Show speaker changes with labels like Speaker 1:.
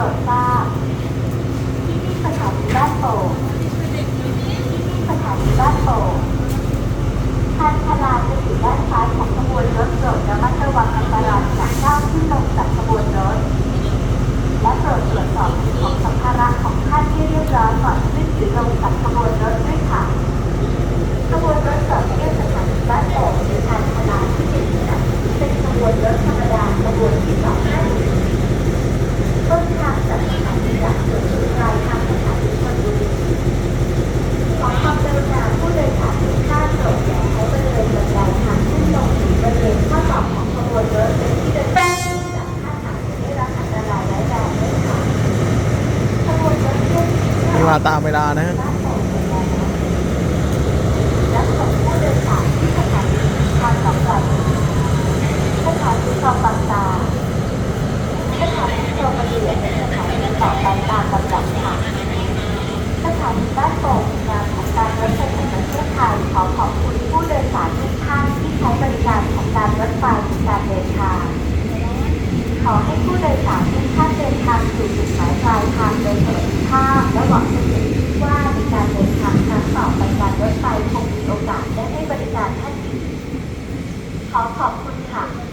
Speaker 1: รดทราบที่นี่สถานีบ้านโป่งท่านีานาจะอยู่ด้านซ้ายของขบวนรถโปรดระมัดระวังอันตราจากก้าวขึ้นลงจากขบวนรถ และโปรดตรวจสอบของสัมภาระของท่านให้เรียบร้อนขึ้นหรือลงจากขบวนรถด้วยค่ขบวนรถจอดเทียสถานีบ้านโป่งหรืางพลาที่หเป็นขบวนรถธรรมดาขบวนที่สอ คุณผู้โดยสารทุกท่านที่ใช้บริการของการรถไฟในการเดินทางขอให้ผู้โดยสารทุกท่านเดินทางสู่จุดหมายปลายทางโดยสวัสดิ อบว่าในการเดินทางครั้งต่อไปการรถไฟคงมีโอกาสได้ให้บริการท่านอีกขอขอบคุณ